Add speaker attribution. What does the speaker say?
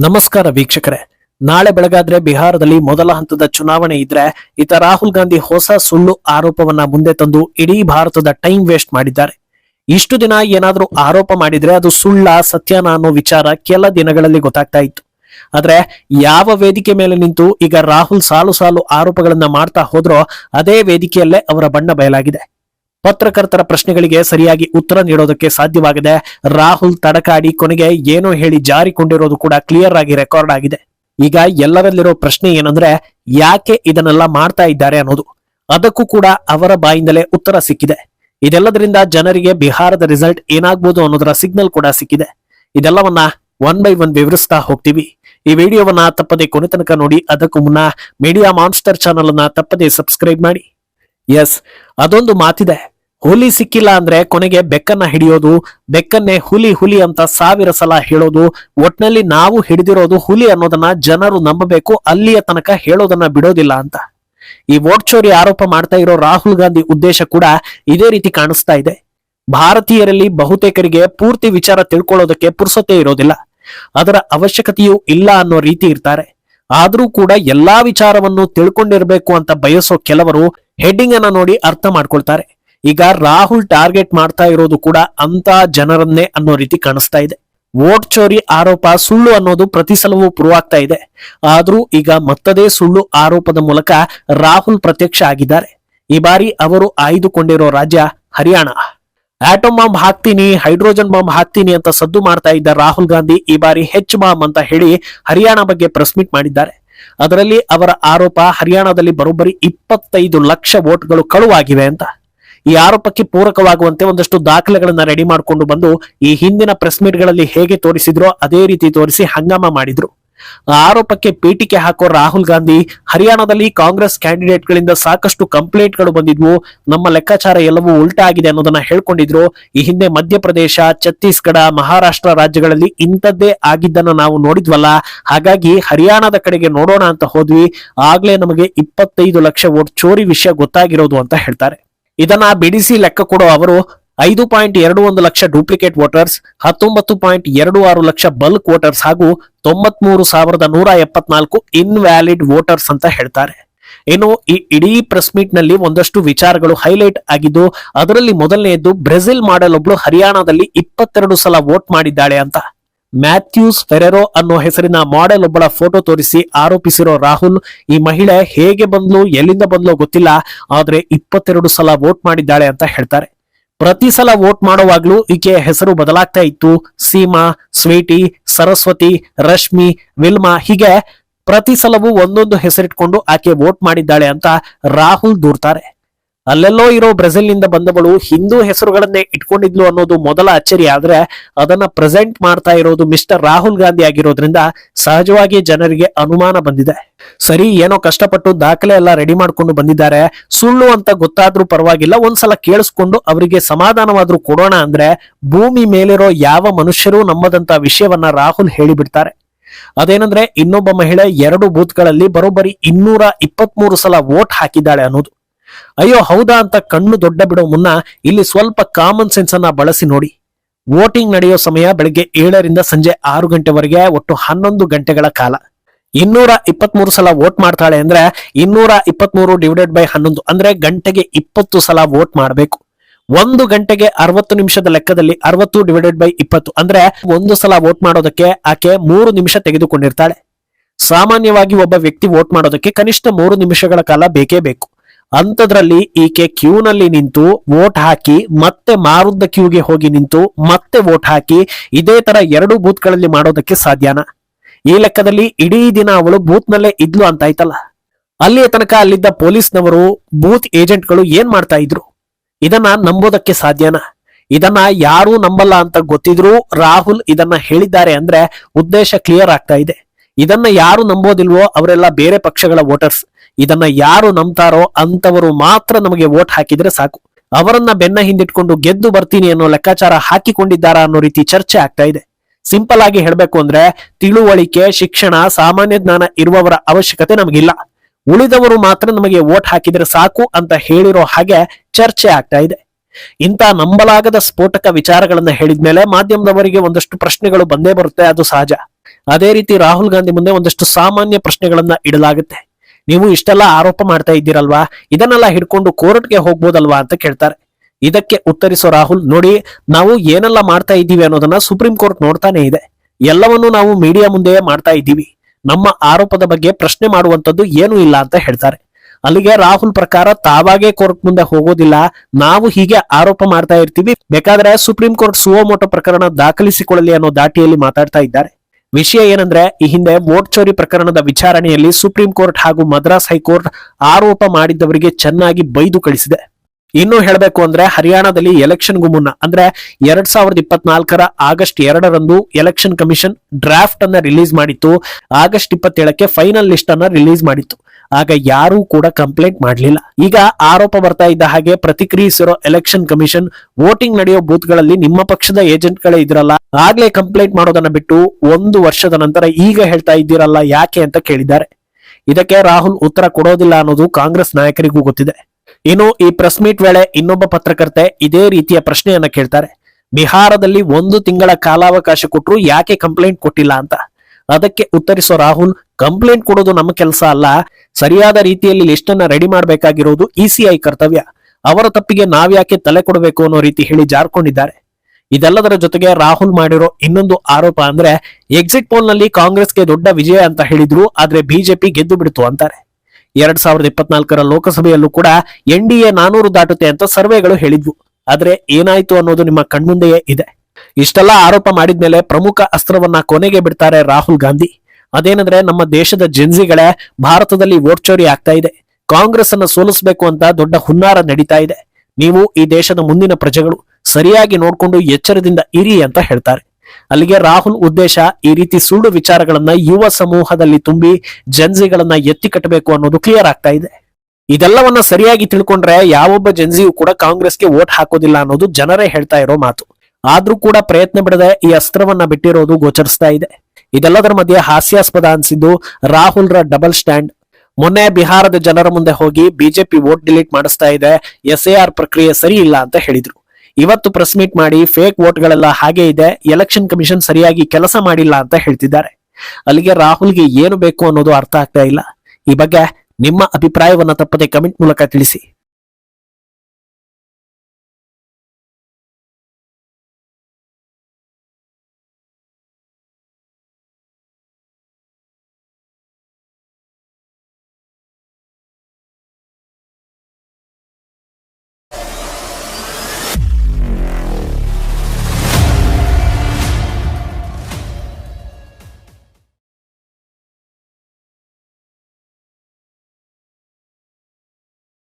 Speaker 1: ನಮಸ್ಕಾರ ವೀಕ್ಷಕರೇ. ನಾಳೆ ಬೆಳಗಾದ್ರೆ ಬಿಹಾರದಲ್ಲಿ ಮೊದಲ ಹಂತದ ಚುನಾವಣೆ ಇದ್ರೆ ಈತ ರಾಹುಲ್ ಗಾಂಧಿ ಹೊಸ ಸುಳ್ಳು ಆರೋಪವನ್ನ ಮುಂದೆ ತಂದು ಇಡೀ ಭಾರತದ ಟೈಮ್ ವೇಸ್ಟ್ ಮಾಡಿದ್ದಾರೆ. ಇಷ್ಟು ದಿನ ಏನಾದ್ರೂ ಆರೋಪ ಮಾಡಿದ್ರೆ ಅದು ಸುಳ್ಳ, ಸತ್ಯನ ಅನ್ನೋ ವಿಚಾರ ಕೆಲ ದಿನಗಳಲ್ಲಿ ಗೊತ್ತಾಗ್ತಾ ಇತ್ತು. ಆದ್ರೆ ಯಾವ ವೇದಿಕೆ ಮೇಲೆ ನಿಂತು ಈಗ ರಾಹುಲ್ ಸಾಲು ಸಾಲು ಆರೋಪಗಳನ್ನ ಮಾಡ್ತಾ ಹೋದ್ರೋ ಅದೇ ವೇದಿಕೆಯಲ್ಲೇ ಅವರ ಬಣ್ಣ ಬಯಲಾಗಿದೆ. ಪತ್ರಕರ್ತರ ಪ್ರಶ್ನೆಗಳಿಗೆ ಸರಿಯಾಗಿ ಉತ್ತರ ನೀಡೋದಕ್ಕೆ ಸಾಧ್ಯವಾಗದೆ. ರಾಹುಲ್ ತಡಕಾಡಿ ಕೊನೆಗೆ ಏನೋ ಹೇಳಿ ಜಾರಿಕೊಂಡಿರೋದು ಕೂಡ ಕ್ಲಿಯರ್ ಆಗಿ ರೆಕಾರ್ಡ್ ಆಗಿದೆ. ಈಗ ಎಲ್ಲರಲ್ಲಿರೋ ಪ್ರಶ್ನೆ ಏನಂದ್ರೆ, ಯಾಕೆ ಇದನ್ನೆಲ್ಲ ಮಾಡ್ತಾ ಇದ್ದಾರೆ ಅನ್ನೋದು. ಅದಕ್ಕೂ ಕೂಡ ಅವರ ಬಾಯಿಂದಲೇ ಉತ್ತರ ಸಿಕ್ಕಿದೆ. ಇದೆಲ್ಲದರಿಂದ ಜನರಿಗೆ ಬಿಹಾರದ ರಿಸಲ್ಟ್ ಏನಾಗ್ಬೋದು ಅನ್ನೋದರ ಸಿಗ್ನಲ್ ಕೂಡ ಸಿಕ್ಕಿದೆ. ಇದೆಲ್ಲವನ್ನ ಒನ್ ಬೈ ಒನ್ ವಿವರಿಸ್ತಾ ಹೋಗ್ತೀವಿ. ಈ ವಿಡಿಯೋವನ್ನ ತಪ್ಪದೆ ಕೊನೆ ತನಕ ನೋಡಿ, ಅದಕ್ಕೂ ಮುನ್ನ ಮೀಡಿಯಾ ಮಾನ್ಸ್ಟರ್ ಚಾನಲ್ ಅನ್ನ ತಪ್ಪದೆ ಸಬ್ಸ್ಕ್ರೈಬ್ ಮಾಡಿ. ಎಸ್ ಅದೊಂದು ಮಾತಿದೆ. ಹುಲಿ ಸಿಕ್ಕಿಲ್ಲ ಅಂದ್ರೆ ಕೊನೆಗೆ ಬೆಕ್ಕನ್ನ ಹಿಡಿಯೋದು, ಬೆಕ್ಕನ್ನೇ ಹುಲಿ ಹುಲಿ ಅಂತ ಸಾವಿರ ಸಲ ಹೇಳೋದು, ಒಟ್ನಲ್ಲಿ ನಾವು ಹಿಡಿದಿರೋದು ಹುಲಿ ಅನ್ನೋದನ್ನ ಜನರು ನಂಬಬೇಕು, ಅಲ್ಲಿಯ ತನಕ ಹೇಳೋದನ್ನ ಬಿಡೋದಿಲ್ಲ ಅಂತ. ಈ ವೋಟ್ ಚೋರಿ ಆರೋಪ ಮಾಡ್ತಾ ಇರೋ ರಾಹುಲ್ ಗಾಂಧಿ ಉದ್ದೇಶ ಕೂಡ ಇದೇ ರೀತಿ ಕಾಣಿಸ್ತಾ ಇದೆ. ಭಾರತೀಯರಲ್ಲಿ ಬಹುತೇಕರಿಗೆ ಪೂರ್ತಿ ವಿಚಾರ ತಿಳ್ಕೊಳ್ಳೋದಕ್ಕೆ ಪುರ್ಸೊತೆ ಇರೋದಿಲ್ಲ. ಅದರ ಅವಶ್ಯಕತೆಯೂ ಇಲ್ಲ ಅನ್ನೋ ರೀತಿ ಇರ್ತಾರೆ. ಆದ್ರೂ ಕೂಡ ಎಲ್ಲಾ ವಿಚಾರವನ್ನು ತಿಳ್ಕೊಂಡಿರ್ಬೇಕು ಅಂತ ಬಯಸೋ ಕೆಲವರು ಹೆಡ್ಡಿಂಗ್ ಅನ್ನ ನೋಡಿ ಅರ್ಥ ಮಾಡ್ಕೊಳ್ತಾರೆ. ಈಗ ರಾಹುಲ್ ಟಾರ್ಗೆಟ್ ಮಾಡ್ತಾ ಇರೋದು ಕೂಡ ಅಂತ ಜನರನ್ನೇ ಅನ್ನೋ ರೀತಿ ಕಾಣಿಸ್ತಾ ಇದೆ. ವೋಟ್ ಚೋರಿ ಆರೋಪ ಸುಳ್ಳು ಅನ್ನೋದು ಪ್ರತಿ ಸಲವೂ ಪ್ರೂವ್ ಆಗ್ತಾ ಇದೆ. ಆದ್ರೂ ಈಗ ಮತ್ತದೇ ಸುಳ್ಳು ಆರೋಪದ ಮೂಲಕ ರಾಹುಲ್ ಪ್ರತ್ಯಕ್ಷ ಆಗಿದ್ದಾರೆ. ಈ ಬಾರಿ ಅವರು ಆಯ್ದುಕೊಂಡಿರೋ ರಾಜ್ಯ ಹರಿಯಾಣ. ಆಟೋಮ್ ಬಾಂಬ್ ಹಾಕ್ತೀನಿ, ಹೈಡ್ರೋಜನ್ ಬಾಂಬ್ ಹಾಕ್ತೀನಿ ಅಂತ ಸದ್ದು ಮಾಡ್ತಾ ಇದ್ದ ರಾಹುಲ್ ಗಾಂಧಿ ಈ ಬಾರಿ ಹೆಚ್ ಬಾಂಬ್ ಅಂತ ಹೇಳಿ ಹರಿಯಾಣ ಬಗ್ಗೆ ಪ್ರೆಸ್ ಮೀಟ್ ಮಾಡಿದ್ದಾರೆ. ಅದರಲ್ಲಿ ಅವರ ಆರೋಪ ಹರಿಯಾಣದಲ್ಲಿ ಬರೋಬ್ಬರಿ ಇಪ್ಪತ್ತೈದು ಲಕ್ಷ ವೋಟ್ಗಳು ಕಳುವಾಗಿವೆ ಅಂತ. ಈ ಆರೋಪಕ್ಕೆ ಪೂರಕವಾಗುವಂತೆ ಒಂದಷ್ಟು ದಾಖಲೆಗಳನ್ನ ರೆಡಿ ಮಾಡಿಕೊಂಡು ಬಂದು ಈ ಹಿಂದಿನ ಪ್ರೆಸ್ ಮೀಟ್ಗಳಲ್ಲಿ ಹೇಗೆ ತೋರಿಸಿದ್ರೋ ಅದೇ ರೀತಿ ತೋರಿಸಿ ಹಂಗಾಮ ಮಾಡಿದ್ರು. ಆರೋಪಕ್ಕೆ ಪೀಠಿಕೆ ಹಾಕೋ ರಾಹುಲ್ ಗಾಂಧಿ ಹರಿಯಾಣದಲ್ಲಿ ಕಾಂಗ್ರೆಸ್ ಕ್ಯಾಂಡಿಡೇಟ್ ಗಳಿಂದ ಸಾಕಷ್ಟು ಕಂಪ್ಲೇಂಟ್ಗಳು ಬಂದಿದ್ವು. ನಮ್ಮ ಲೆಕ್ಕಾಚಾರ ಎಲ್ಲವೂ ಉಲ್ಟಾ ಆಗಿದೆ ಅನ್ನೋದನ್ನ ಹೇಳ್ಕೊಂಡಿದ್ರು. ಈ ಹಿಂದೆ ಮಧ್ಯಪ್ರದೇಶ, ಛತ್ತೀಸ್ಗಢ, ಮಹಾರಾಷ್ಟ್ರ ರಾಜ್ಯಗಳಲ್ಲಿ ಇಂಥದ್ದೇ ಆಗಿದ್ದನ್ನ ನಾವು ನೋಡಿದ್ವಲ್ಲ. ಹಾಗಾಗಿ ಹರಿಯಾಣದ ಕಡೆಗೆ ನೋಡೋಣ ಅಂತ ಹೋದ್ವಿ. ಆಗ್ಲೇ ನಮಗೆ ಇಪ್ಪತ್ತೈದು ಲಕ್ಷ ವೋಟ್ ಚೋರಿ ವಿಷಯ ಗೊತ್ತಾಗಿರೋದು ಅಂತ ಹೇಳ್ತಾರೆ. ಇದನ್ನ ಬಿಡಿಸಿ ಲೆಕ್ಕ ಕೊಡೋ ಅವರು ಐದು ಪಾಯಿಂಟ್ ಎರಡು ಒಂದು ಲಕ್ಷ ಡೂಪ್ಲಿಕೇಟ್ ವೋಟರ್ಸ್ ಹತ್ತೊಂಬತ್ತು ಪಾಯಿಂಟ್ ಎರಡು ಆರು ಲಕ್ಷ ಬಲ್ಕ್ ವೋಟರ್ಸ್ ಹಾಗೂ ತೊಂಬತ್ಮೂರು ಸಾವಿರದ ನೂರ ಎಪ್ಪತ್ನಾಲ್ಕು ಇನ್ವ್ಯಾಲಿಡ್ ವೋಟರ್ಸ್ ಅಂತ ಹೇಳ್ತಾರೆ. ಇನ್ನು ಈ ಇಡೀ ಪ್ರೆಸ್ ಮೀಟ್ನಲ್ಲಿ ಒಂದಷ್ಟು ವಿಚಾರಗಳು ಹೈಲೈಟ್ ಆಗಿದ್ದು, ಅದರಲ್ಲಿ ಮೊದಲನೆಯದ್ದು ಬ್ರೆಜಿಲ್ ಮಾಡೆಲ್ ಒಬ್ಳು ಹರಿಯಾಣದಲ್ಲಿ ಇಪ್ಪತ್ತೆರಡು ಸಲ ವೋಟ್ ಮಾಡಿದ್ದಾಳೆ ಅಂತ. ಮ್ಯಾಥ್ಯೂಸ್ ಫೆರೆರೋ ಅನ್ನೋ ಹೆಸರಿನ ಮಾಡೆಲ್ ಒಬ್ಬಳ ಫೋಟೋ ತೋರಿಸಿ ಆರೋಪಿಸಿರೋ ರಾಹುಲ್, ಈ ಮಹಿಳೆ ಹೇಗೆ ಬಂದ್ಲು, ಎಲ್ಲಿಂದ ಬಂದ್ಲು ಗೊತ್ತಿಲ್ಲ, ಆದ್ರೆ ಇಪ್ಪತ್ತೆರಡು ಸಲ ವೋಟ್ ಮಾಡಿದ್ದಾಳೆ ಅಂತ ಹೇಳ್ತಾರೆ. ಪ್ರತಿ ಸಲ ವೋಟ್ ಮಾಡುವಾಗ್ಲೂ ಈಕೆಯ ಹೆಸರು ಬದಲಾಗ್ತಾ ಇತ್ತು. ಸೀಮಾ, ಸ್ವೀಟಿ, ಸರಸ್ವತಿ, ರಶ್ಮಿ, ವಿಲ್ಮಾ, ಹೀಗೆ ಪ್ರತಿ ಸಲವೂ ಒಂದೊಂದು ಹೆಸರಿಟ್ಕೊಂಡು ಆಕೆ ವೋಟ್ ಮಾಡಿದ್ದಾಳೆ ಅಂತ ರಾಹುಲ್ ದೂರ್ತಾರೆ. ಅಲ್ಲೆಲ್ಲೋ ಇರೋ ಬ್ರೆಜಿಲ್ನಿಂದ ಬಂದವಳು ಹಿಂದೂ ಹೆಸರುಗಳನ್ನೇ ಇಟ್ಕೊಂಡಿದ್ಲು ಅನ್ನೋದು ಮೊದಲ ಅಚ್ಚರಿ. ಆದ್ರೆ ಅದನ್ನ ಪ್ರೆಸೆಂಟ್ ಮಾಡ್ತಾ ಇರೋದು ಮಿಸ್ಟರ್ ರಾಹುಲ್ ಗಾಂಧಿ ಆಗಿರೋದ್ರಿಂದ ಸಹಜವಾಗಿ ಜನರಿಗೆ ಅನುಮಾನ ಬಂದಿದೆ. ಸರಿ, ಏನೋ ಕಷ್ಟಪಟ್ಟು ದಾಖಲೆ ಎಲ್ಲ ರೆಡಿ ಮಾಡ್ಕೊಂಡು ಬಂದಿದ್ದಾರೆ. ಸುಳ್ಳು ಅಂತ ಗೊತ್ತಾದ್ರೂ ಪರವಾಗಿಲ್ಲ. ಒಂದ್ಸಲ ಕೇಳಿಸ್ಕೊಂಡು ಅವರಿಗೆ ಸಮಾಧಾನವಾದ್ರೂ ಕೊಡೋಣ ಅಂದ್ರೆ ಭೂಮಿ ಮೇಲಿರೋ ಯಾವ ಮನುಷ್ಯರೂ ನಮ್ಮದಂತ ವಿಷಯವನ್ನ ರಾಹುಲ್ ಹೇಳಿಬಿಡ್ತಾರೆ. ಅದೇನಂದ್ರೆ ಇನ್ನೊಬ್ಬ ಮಹಿಳೆ ಎರಡು ಬೂತ್ಗಳಲ್ಲಿ ಬರೋಬ್ಬರಿ ಇನ್ನೂರ ಇಪ್ಪತ್ಮೂರು ಸಲ ವೋಟ್ ಹಾಕಿದ್ದಾಳೆ ಅನ್ನೋದು. ಅಯ್ಯೋ, ಹೌದಾ ಅಂತ ಕಣ್ಣು ದೊಡ್ಡ ಬಿಡೋ ಮುನ್ನ ಇಲ್ಲಿ ಸ್ವಲ್ಪ ಕಾಮನ್ ಸೆನ್ಸ್ ಅನ್ನ ಬಳಸಿ ನೋಡಿ. ವೋಟಿಂಗ್ ನಡೆಯೋ ಸಮಯ ಬೆಳಗ್ಗೆ ಏಳರಿಂದ ಸಂಜೆ ಆರು ಗಂಟೆವರೆಗೆ, ಒಟ್ಟು ಹನ್ನೊಂದು ಗಂಟೆಗಳ ಕಾಲ. ಇನ್ನೂರ ಇಪ್ಪತ್ಮೂರು ಸಲ ವೋಟ್ ಮಾಡ್ತಾಳೆ ಅಂದ್ರೆ ಇನ್ನೂರ ಇಪ್ಪತ್ಮೂರು ಡಿವೈಡೆಡ್ ಬೈ ಹನ್ನೊಂದು ಅಂದ್ರೆ ಗಂಟೆಗೆ ಇಪ್ಪತ್ತು ಸಲ ವೋಟ್ ಮಾಡಬೇಕು. ಒಂದು ಗಂಟೆಗೆ ಅರವತ್ತು ನಿಮಿಷದ ಲೆಕ್ಕದಲ್ಲಿ ಅರವತ್ತು ಡಿವೈಡೆಡ್ ಬೈ ಇಪ್ಪತ್ತು ಅಂದ್ರೆ ಒಂದು ಸಲ ವೋಟ್ ಮಾಡೋದಕ್ಕೆ ಆಕೆ ಮೂರು ನಿಮಿಷ ತೆಗೆದುಕೊಂಡಿರ್ತಾಳೆ. ಸಾಮಾನ್ಯವಾಗಿ ಒಬ್ಬ ವ್ಯಕ್ತಿ ವೋಟ್ ಮಾಡೋದಕ್ಕೆ ಕನಿಷ್ಠ ಮೂರು ನಿಮಿಷಗಳ ಕಾಲ ಬೇಕೇ ಬೇಕು. ಅಂಥದ್ರಲ್ಲಿ ಈಕೆ ಕ್ಯೂನಲ್ಲಿ ನಿಂತು ವೋಟ್ ಹಾಕಿ ಮತ್ತೆ ಮಾರುದ್ದ ಕ್ಯೂಗೆ ಹೋಗಿ ನಿಂತು ಮತ್ತೆ ವೋಟ್ ಹಾಕಿ ಇದೇ ತರ ಎರಡು ಬೂತ್ಗಳಲ್ಲಿ ಮಾಡೋದಕ್ಕೆ ಸಾಧ್ಯನಾ? ಈ ಲೆಕ್ಕದಲ್ಲಿ ಇಡೀ ದಿನ ಅವಳು ಬೂತ್ನಲ್ಲೇ ಇದ್ಲು ಅಂತಾಯ್ತಲ್ಲ ಅಲ್ಲಿಯ ತನಕ ಅಲ್ಲಿದ್ದ ಪೊಲೀಸ್ನವರು ಬೂತ್ ಏಜೆಂಟ್ಗಳು ಏನ್ ಮಾಡ್ತಾ ಇದ್ರು? ಇದನ್ನ ನಂಬೋದಕ್ಕೆ ಸಾಧ್ಯನಾ? ಇದನ್ನ ಯಾರೂ ನಂಬಲ್ಲ ಅಂತ ಗೊತ್ತಿದ್ರು ರಾಹುಲ್ ಇದನ್ನ ಹೇಳಿದ್ದಾರೆ ಅಂದ್ರೆ ಉದ್ದೇಶ ಕ್ಲಿಯರ್ ಆಗ್ತಾ ಇದೆ. ಇದನ್ನ ಯಾರು ನಂಬೋದಿಲ್ವೋ ಅವರೆಲ್ಲ ಬೇರೆ ಪಕ್ಷಗಳ ವೋಟರ್ಸ್ ಇದನ್ನ ಯಾರು ನಂಬ್ತಾರೋ ಅಂತವರು ಮಾತ್ರ ನಮಗೆ ವೋಟ್ ಹಾಕಿದ್ರೆ ಸಾಕು. ಅವರನ್ನ ಬೆನ್ನ ಹಿಂದಿಟ್ಕೊಂಡು ಗೆದ್ದು ಬರ್ತೀನಿ ಅನ್ನೋ ಲೆಕ್ಕಾಚಾರ ಹಾಕಿಕೊಂಡಿದ್ದಾರಾ ಅನ್ನೋ ರೀತಿ ಚರ್ಚೆ ಆಗ್ತಾ ಇದೆ. ಸಿಂಪಲ್ ಆಗಿ ಹೇಳ್ಬೇಕು ಅಂದ್ರೆ ತಿಳುವಳಿಕೆ, ಶಿಕ್ಷಣ, ಸಾಮಾನ್ಯ ಜ್ಞಾನ ಇರುವವರ ಅವಶ್ಯಕತೆ ನಮಗಿಲ್ಲ. ಉಳಿದವರು ಮಾತ್ರ ನಮಗೆ ವೋಟ್ ಹಾಕಿದ್ರೆ ಸಾಕು ಅಂತ ಹೇಳಿರೋ ಹಾಗೆ ಚರ್ಚೆ ಆಗ್ತಾ ಇದೆ. ಇಂಥ ನಂಬಲಾಗದ ಸ್ಫೋಟಕ ವಿಚಾರಗಳನ್ನ ಹೇಳಿದ್ಮೇಲೆ ಮಾಧ್ಯಮದವರಿಗೆ ಒಂದಷ್ಟು ಪ್ರಶ್ನೆಗಳು ಬಂದೇ ಬರುತ್ತೆ, ಅದು ಸಹಜ. ಅದೇ ರೀತಿ ರಾಹುಲ್ ಗಾಂಧಿ ಮುಂದೆ ಒಂದಷ್ಟು ಸಾಮಾನ್ಯ ಪ್ರಶ್ನೆಗಳನ್ನ ಇಡಲಾಗುತ್ತೆ. ನೀವು ಇಷ್ಟೆಲ್ಲ ಆರೋಪ ಮಾಡ್ತಾ ಇದ್ದೀರಲ್ವಾ? ಇದನ್ನೆಲ್ಲ ಹಿಡ್ಕೊಂಡು ಕೋರ್ಟ್ಗೆ ಹೋಗ್ಬೋದಲ್ವಾ ಅಂತ ಕೇಳ್ತಾರೆ. ಇದಕ್ಕೆ ಉತ್ತರಿಸೋ ರಾಹುಲ್, ನೋಡಿ, ನಾವು ಏನೆಲ್ಲ ಮಾಡ್ತಾ ಇದ್ದೀವಿ ಅನ್ನೋದನ್ನ ಸುಪ್ರೀಂ ಕೋರ್ಟ್ ನೋಡ್ತಾನೆ ಇದೆ. ಎಲ್ಲವನ್ನೂ ನಾವು ಮೀಡಿಯಾ ಮುಂದೆಯೇ ಮಾಡ್ತಾ ಇದ್ದೀವಿ. ನಮ್ಮ ಆರೋಪದ ಬಗ್ಗೆ ಪ್ರಶ್ನೆ ಮಾಡುವಂತದ್ದು ಏನೂ ಇಲ್ಲ ಅಂತ ಹೇಳ್ತಾರೆ. ಅಲ್ಲಿಗೆ ರಾಹುಲ್ ಪ್ರಕಾರ ತಾವಾಗೇ ಕೋರ್ಟ್ ಮುಂದೆ ಹೋಗೋದಿಲ್ಲ. ನಾವು ಹೀಗೆ ಆರೋಪ ಮಾಡ್ತಾ ಇರ್ತೀವಿ. ಬೇಕಾದ್ರೆ ಸುಪ್ರೀಂ ಕೋರ್ಟ್ ಸುವೋಮೋಟೋ ಪ್ರಕರಣ ದಾಖಲಿಸಿಕೊಳ್ಳಲಿ ಅನ್ನೋ ದಾಟಿಯಲ್ಲಿ ಮಾತಾಡ್ತಾ ಇದ್ದಾರೆ. ವಿಷಯ ಏನಂದ್ರೆ, ಈ ಹಿಂದೆ ವೋಟ್ ಚೋರಿ ಪ್ರಕರಣದ ವಿಚಾರಣೆಯಲ್ಲಿ ಸುಪ್ರೀಂ ಕೋರ್ಟ್ ಹಾಗೂ ಮದ್ರಾಸ್ ಹೈಕೋರ್ಟ್ ಆರೋಪ ಮಾಡಿದ್ದವರಿಗೆ ಚೆನ್ನಾಗಿ ಬೈದು ಕಳಿಸಿದೆ. ಇನ್ನು ಹೇಳಬೇಕು ಅಂದ್ರೆ, ಹರಿಯಾಣದಲ್ಲಿ ಎಲೆಕ್ಷನ್ಗೂ ಮುನ್ನ, ಅಂದ್ರೆ ಎರಡ್ ಸಾವಿರದ ಇಪ್ಪತ್ನಾಲ್ಕರ ಆಗಸ್ಟ್ ಎರಡರಂದು ಎಲೆಕ್ಷನ್ ಕಮಿಷನ್ ಡ್ರಾಫ್ಟ್ ಅನ್ನ ರಿಲೀಸ್ ಮಾಡಿತ್ತು. ಆಗಸ್ಟ್ ಇಪ್ಪತ್ತೇಳಕ್ಕೆ ಫೈನಲ್ ಲಿಸ್ಟ್ ಅನ್ನ ರಿಲೀಸ್ ಮಾಡಿತ್ತು. ಆಗ ಯಾರೂ ಕೂಡ ಕಂಪ್ಲೇಂಟ್ ಮಾಡಲಿಲ್ಲ. ಈಗ ಆರೋಪ ಬರ್ತಾ ಇದ್ದ ಹಾಗೆ ಪ್ರತಿಕ್ರಿಯಿಸಿರೋ ಎಲೆಕ್ಷನ್ ಕಮಿಷನ್ ವೋಟಿಂಗ್ ನಡೆಯೋ ಬೂತ್ಗಳಲ್ಲಿ ನಿಮ್ಮ ಪಕ್ಷದ ಏಜೆಂಟ್ ಗಳೇ ಇದ್ರಲ್ಲ. ಆಗ್ಲೇ ಕಂಪ್ಲೇಂಟ್ ಮಾಡೋದನ್ನ ಬಿಟ್ಟು ಒಂದು ವರ್ಷದ ನಂತರ ಈಗ ಹೇಳ್ತಾ ಇದ್ದೀರಲ್ಲ ಯಾಕೆ ಅಂತ ಕೇಳಿದ್ದಾರೆ. ಇದಕ್ಕೆ ರಾಹುಲ್ ಉತ್ತರ ಕೊಡೋದಿಲ್ಲ ಅನ್ನೋದು ಕಾಂಗ್ರೆಸ್ ನಾಯಕರಿಗೂ ಗೊತ್ತಿದೆ. ಇನ್ನು ಈ ಪ್ರೆಸ್ ಮೀಟ್ ವೇಳೆ ಇನ್ನೊಬ್ಬ ಪತ್ರಕರ್ತೆ ಇದೇ ರೀತಿಯ ಪ್ರಶ್ನೆಯನ್ನ ಕೇಳ್ತಾರೆ. ಬಿಹಾರದಲ್ಲಿ ಒಂದು ತಿಂಗಳ ಕಾಲಾವಕಾಶ ಕೊಟ್ಟರು ಯಾಕೆ ಕಂಪ್ಲೇಂಟ್ ಕೊಟ್ಟಿಲ್ಲ ಅಂತ. ಅದಕ್ಕೆ ಉತ್ತರಿಸೋ ರಾಹುಲ್ ಕಂಪ್ಲೇಂಟ್ ಕೊಡೋದು ನಮ್ಮ ಕೆಲಸ ಅಲ್ಲ. ಸರಿಯಾದ ರೀತಿಯಲ್ಲಿ ಲಿಸ್ಟ್ ಅನ್ನ ರೆಡಿ ಮಾಡಬೇಕಾಗಿರೋದು ಇಸಿಐ ಕರ್ತವ್ಯ. ಅವರ ತಪ್ಪಿಗೆ ನಾವ್ಯಾಕೆ ತಲೆ ಕೊಡಬೇಕು ಅನ್ನೋ ರೀತಿ ಹೇಳಿ ಜಾರ್ಕೊಂಡಿದ್ದಾರೆ. ಇದೆಲ್ಲದರ ಜೊತೆಗೆ ರಾಹುಲ್ ಮಾಡಿರೋ ಇನ್ನೊಂದು ಆರೋಪ ಅಂದ್ರೆ ಎಕ್ಸಿಟ್ ಪೋಲ್ನಲ್ಲಿ ಕಾಂಗ್ರೆಸ್ಗೆ ದೊಡ್ಡ ವಿಜಯ ಅಂತ ಹೇಳಿದ್ರು, ಆದ್ರೆ ಬಿಜೆಪಿ ಗೆದ್ದು ಬಿಡ್ತು ಅಂತಾರೆ. ಎರಡ್ ಸಾವಿರದ ಇಪ್ಪತ್ನಾಲ್ಕರ ಲೋಕಸಭೆಯಲ್ಲೂ ಕೂಡ ಎನ್ ಡಿ ಎ ನಾನೂರು ದಾಟುತ್ತೆ ಅಂತ ಸರ್ವೆಗಳು ಹೇಳಿದ್ವು. ಆದ್ರೆ ಏನಾಯ್ತು ಅನ್ನೋದು ನಿಮ್ಮ ಕಣ್ಮುಂದೆಯೇ ಇದೆ. ಇಷ್ಟೆಲ್ಲ ಆರೋಪ ಮಾಡಿದ್ಮೇಲೆ ಪ್ರಮುಖ ಅಸ್ತ್ರವನ್ನ ಕೊನೆಗೆ ಬಿಡ್ತಾರೆ ರಾಹುಲ್ ಗಾಂಧಿ. ಅದೇನಂದ್ರೆ ನಮ್ಮ ದೇಶದ ಜೆನ್ಸಿಗಳೇ ಭಾರತದಲ್ಲಿ ವೋಟ್ ಚೋರಿ ಆಗ್ತಾ ಇದೆ. ಕಾಂಗ್ರೆಸ್ ಅನ್ನ ಸೋಲಿಸಬೇಕು ಅಂತ ದೊಡ್ಡ ಹುನ್ನಾರ ನಡೀತಾ ಇದೆ. ನೀವು ಈ ದೇಶದ ಮುಂದಿನ ಪ್ರಜೆಗಳು ಸರಿಯಾಗಿ ನೋಡ್ಕೊಂಡು ಎಚ್ಚರದಿಂದ ಇರಿ ಅಂತ ಹೇಳ್ತಾರೆ. ಅಲ್ಲಿಗೆ ರಾಹುಲ್ ಉದ್ದೇಶ ಈ ರೀತಿ ಸುಳ್ಳು ವಿಚಾರಗಳನ್ನ ಯುವ ಸಮೂಹದಲ್ಲಿ ತುಂಬಿ ಜನ್ಸಿಗಳನ್ನ ಎತ್ತಿ ಕಟ್ಟಬೇಕು ಅನ್ನೋದು ಕ್ಲಿಯರ್ ಆಗ್ತಾ ಇದೆ. ಇದೆಲ್ಲವನ್ನ ಸರಿಯಾಗಿ ತಿಳ್ಕೊಂಡ್ರೆ ಯಾವೊಬ್ಬ ಜನ್ಸಿಯು ಕೂಡ ಕಾಂಗ್ರೆಸ್ಗೆ ವೋಟ್ ಹಾಕೋದಿಲ್ಲ ಅನ್ನೋದು ಜನರೇ ಹೇಳ್ತಾ ಇರೋ ಮಾತು. ಆದ್ರೂ ಕೂಡ ಪ್ರಯತ್ನ ಬಿಡದೆ ಈ ಅಸ್ತ್ರವನ್ನ ಬಿಟ್ಟಿರೋದು ಗೋಚರಿಸ್ತಾ ಇದೆ. ಇದೆಲ್ಲದರ ಮಧ್ಯೆ ಹಾಸ್ಯಾಸ್ಪದ ಅನಿಸಿದ್ದು ರಾಹುಲ್ ರ ಡಬಲ್ ಸ್ಟ್ಯಾಂಡ್. ಮೊನ್ನೆ ಬಿಹಾರದ ಜನರ ಮುಂದೆ ಹೋಗಿ ಬಿಜೆಪಿ ವೋಟ್ ಡಿಲೀಟ್ ಮಾಡಿಸ್ತಾ ಇದೆ ಎಸ್ ಎ ಆರ್ ಪ್ರಕ್ರಿಯೆ ಸರಿ ಇಲ್ಲ ಅಂತ ಹೇಳಿದ್ರು. ಇವತ್ತು ಪ್ರೆಸ್ ಮೀಟ್ ಮಾಡಿ ಫೇಕ್ ವೋಟ್ಗಳೆಲ್ಲ ಹಾಗೆ ಇದೆ, ಎಲೆಕ್ಷನ್ ಕಮಿಷನ್ ಸರಿಯಾಗಿ ಕೆಲಸ ಮಾಡಿಲ್ಲ ಅಂತ ಹೇಳ್ತಿದ್ದಾರೆ. ಅಲ್ಲಿಗೆ ರಾಹುಲ್ಗೆ ಏನು ಬೇಕು ಅನ್ನೋದು ಅರ್ಥ ಆಗ್ತಾ ಇಲ್ಲ. ಈ ಬಗ್ಗೆ ನಿಮ್ಮ ಅಭಿಪ್ರಾಯವನ್ನ ತಪ್ಪದೆ ಕಮೆಂಟ್ ಮೂಲಕ ತಿಳಿಸಿ.